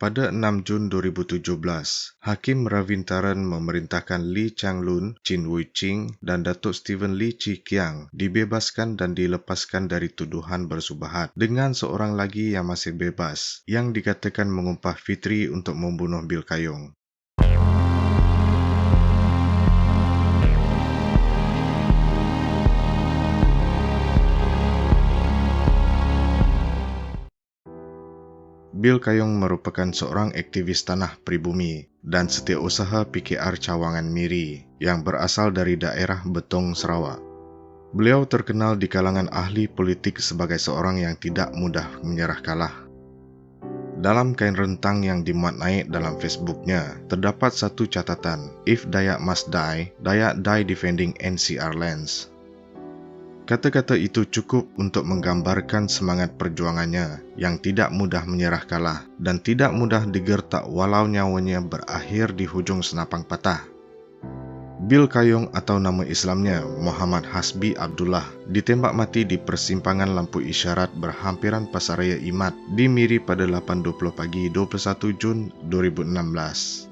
Pada 6 Jun 2017, Hakim Ravintaran memerintahkan Lee Chang-lun, Chin Wui-ching dan Datuk Stephen Lee Chi Kiang dibebaskan dan dilepaskan dari tuduhan bersubahat dengan seorang lagi yang masih bebas yang dikatakan mengumpah Fitri untuk membunuh Bill Kayong. Bill Kayong merupakan seorang aktivis tanah pribumi dan setiausaha PKR Cawangan Miri yang berasal dari daerah Betong, Sarawak. Beliau terkenal di kalangan ahli politik sebagai seorang yang tidak mudah menyerah kalah. Dalam kain rentang yang dimuat naik dalam Facebooknya, terdapat satu catatan, If Dayak must die, Dayak die defending NCR lands. Kata-kata itu cukup untuk menggambarkan semangat perjuangannya yang tidak mudah menyerah kalah dan tidak mudah digertak walau nyawanya berakhir di hujung senapang patah. Bill Kayong atau nama Islamnya Muhammad Hasbi Abdullah ditembak mati di persimpangan lampu isyarat berhampiran Pasaraya Imat di Miri pada 8.20 pagi 21 Jun 2016.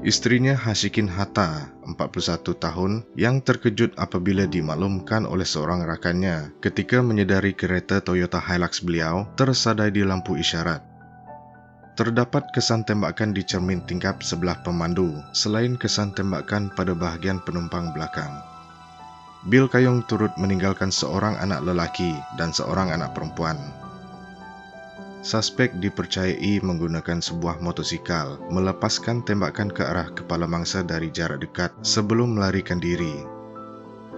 Istrinya Hashikin Hatta, 41 tahun, yang terkejut apabila dimaklumkan oleh seorang rakannya ketika menyedari kereta Toyota Hilux beliau tersadai di lampu isyarat. Terdapat kesan tembakan di cermin tingkap sebelah pemandu selain kesan tembakan pada bahagian penumpang belakang. Bill Kayong turut meninggalkan seorang anak lelaki dan seorang anak perempuan. Suspek dipercayai menggunakan sebuah motosikal melepaskan tembakan ke arah kepala mangsa dari jarak dekat sebelum melarikan diri.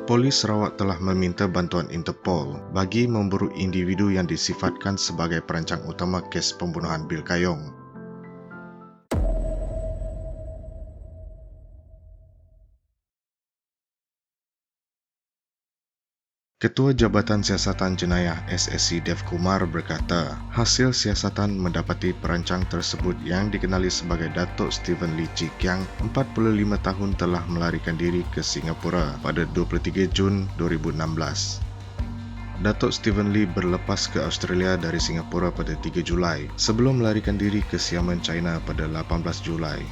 Polis Sarawak telah meminta bantuan Interpol bagi memburu individu yang disifatkan sebagai perancang utama kes pembunuhan Bill Kayong. Ketua Jabatan Siasatan Jenayah SSC Dev Kumar berkata, hasil siasatan mendapati perancang tersebut yang dikenali sebagai Datuk Stephen Lee Chi Kiang, 45 tahun telah melarikan diri ke Singapura pada 23 Jun 2016. Datuk Stephen Lee berlepas ke Australia dari Singapura pada 3 Julai sebelum melarikan diri ke Xiamen, China pada 18 Julai.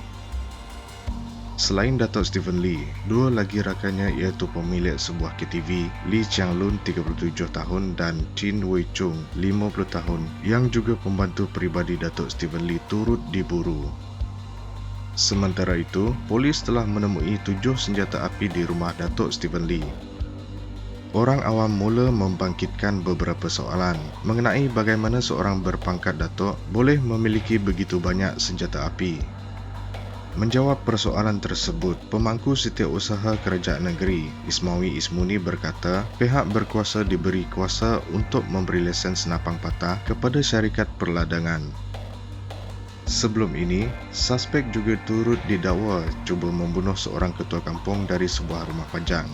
Selain Datuk Stephen Lee, dua lagi rakannya iaitu pemilik sebuah KTV, Lee Chiang Lun 37 tahun dan Chin Wei Chung 50 tahun yang juga pembantu peribadi Datuk Stephen Lee turut diburu. Sementara itu, polis telah menemui tujuh senjata api di rumah Datuk Stephen Lee. Orang awam mula membangkitkan beberapa soalan mengenai bagaimana seorang berpangkat datuk boleh memiliki begitu banyak senjata api Menjawab persoalan tersebut, pemangku setiausaha kerajaan negeri, Ismawi Ismuni berkata, pihak berkuasa diberi kuasa untuk memberi lesen senapang patah kepada syarikat perladangan. Sebelum ini, suspek juga turut didakwa cuba membunuh seorang ketua kampung dari sebuah rumah pajang.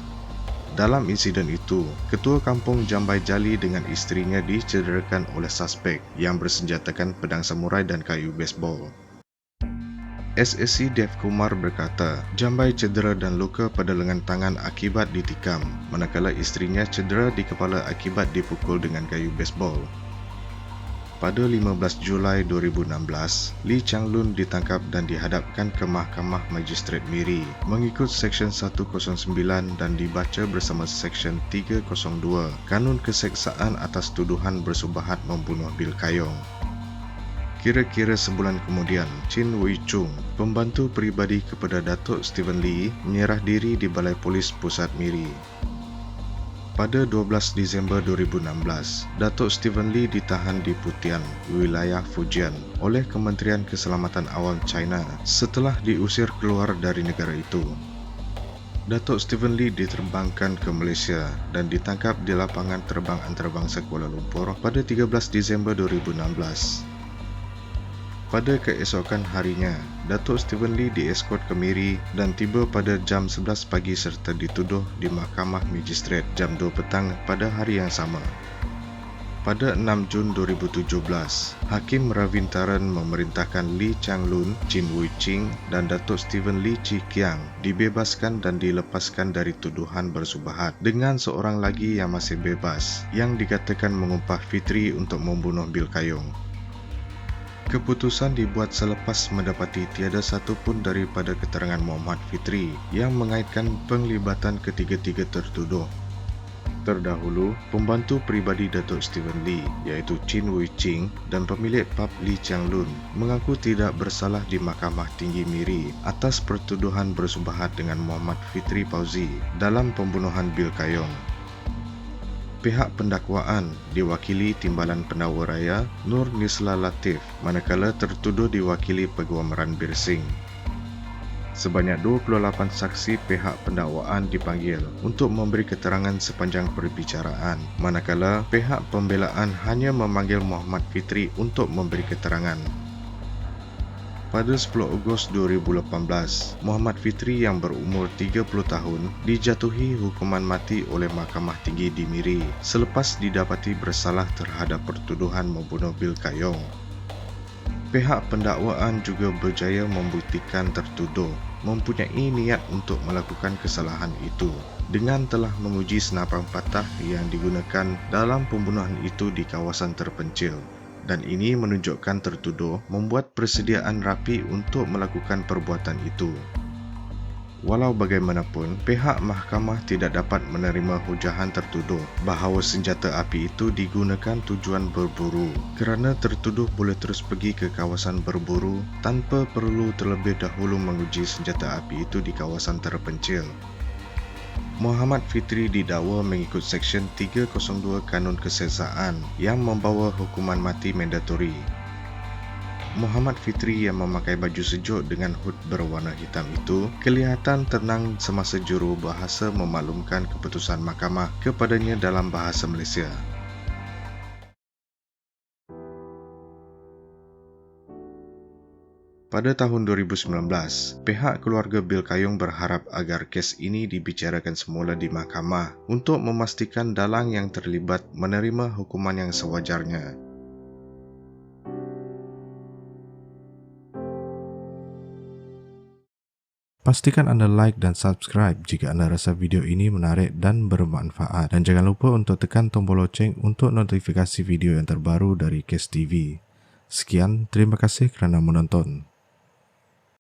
Dalam insiden itu, ketua kampung Jambai Jali dengan istrinya dicederakan oleh suspek yang bersenjatakan pedang samurai dan kayu baseball. SSC Dev Kumar berkata, Jambai cedera dan luka pada lengan tangan akibat ditikam, manakala istrinya cedera di kepala akibat dipukul dengan kayu baseball. Pada 15 Julai 2016, Lee Chang Lun ditangkap dan dihadapkan ke Mahkamah Magistrat Miri mengikut Seksyen 109 dan dibaca bersama Seksyen 302 Kanun Keseksaan atas tuduhan bersubahat membunuh Bill Kayong. Kira-kira sebulan kemudian, Chin Wei Chung, pembantu peribadi kepada Datuk Stephen Lee, menyerah diri di Balai Polis Pusat Miri. Pada 12 Disember 2016, Datuk Stephen Lee ditahan di Putian, wilayah Fujian, oleh Kementerian Keselamatan Awam China setelah diusir keluar dari negara itu. Datuk Stephen Lee diterbangkan ke Malaysia dan ditangkap di lapangan terbang antarabangsa Kuala Lumpur pada 13 Disember 2016. Pada keesokan harinya, Datuk Stephen Lee dieskort ke Miri dan tiba pada jam 11 pagi serta dituduh di Mahkamah Magistrat jam 2 petang pada hari yang sama. Pada 6 Jun 2017, Hakim Ravintaran memerintahkan Lee Chang Lun, Chin Wui Ching dan Datuk Stephen Lee Chi Kiang dibebaskan dan dilepaskan dari tuduhan bersubahat dengan seorang lagi yang masih bebas yang dikatakan mengumpah Fitri untuk membunuh Bill Kayong. Keputusan dibuat selepas mendapati tiada satu pun daripada keterangan Muhammad Fitri yang mengaitkan penglibatan ketiga-tiga tertuduh. Terdahulu, pembantu peribadi Datuk Stephen Lee iaitu Chin Wei Ching dan pemilik pub Lee Chiang Lun mengaku tidak bersalah di Mahkamah Tinggi Miri atas pertuduhan bersubahat dengan Muhammad Fitri Pauzi dalam pembunuhan Bill Kayong pihak pendakwaan diwakili Timbalan Pendakwa Raya Nur Nisla Latif manakala tertuduh diwakili Peguam Ranbir Singh. Sebanyak 28 saksi pihak pendakwaan dipanggil untuk memberi keterangan sepanjang perbicaraan manakala pihak pembelaan hanya memanggil Muhammad Fitri untuk memberi keterangan. Pada 10 Ogos 2018, Muhammad Fitri yang berumur 30 tahun dijatuhi hukuman mati oleh Mahkamah Tinggi di Miri selepas didapati bersalah terhadap pertuduhan membunuh Bill Kayong. Pihak pendakwaan juga berjaya membuktikan tertuduh mempunyai niat untuk melakukan kesalahan itu dengan telah menguji senapan patah yang digunakan dalam pembunuhan itu di kawasan terpencil dan ini menunjukkan tertuduh membuat persediaan rapi untuk melakukan perbuatan itu. Walau bagaimanapun, pihak mahkamah tidak dapat menerima hujahan tertuduh bahawa senjata api itu digunakan tujuan berburu kerana tertuduh boleh terus pergi ke kawasan berburu tanpa perlu terlebih dahulu menguji senjata api itu di kawasan terpencil. Muhammad Fitri didakwa mengikut Seksyen 302 Kanun Kesesaan yang membawa hukuman mati mandatori. Muhammad Fitri yang memakai baju sejuk dengan hood berwarna hitam itu kelihatan tenang semasa juru bahasa memaklumkan keputusan mahkamah kepadanya dalam bahasa Malaysia. Pada tahun 2019, pihak keluarga Bill Kayong berharap agar kes ini dibicarakan semula di mahkamah untuk memastikan dalang yang terlibat menerima hukuman yang sewajarnya. Pastikan anda like dan subscribe jika anda rasa video ini menarik dan bermanfaat. Dan jangan lupa untuk tekan tombol loceng untuk notifikasi video yang terbaru dari Kes TV. Sekian, terima kasih kerana menonton.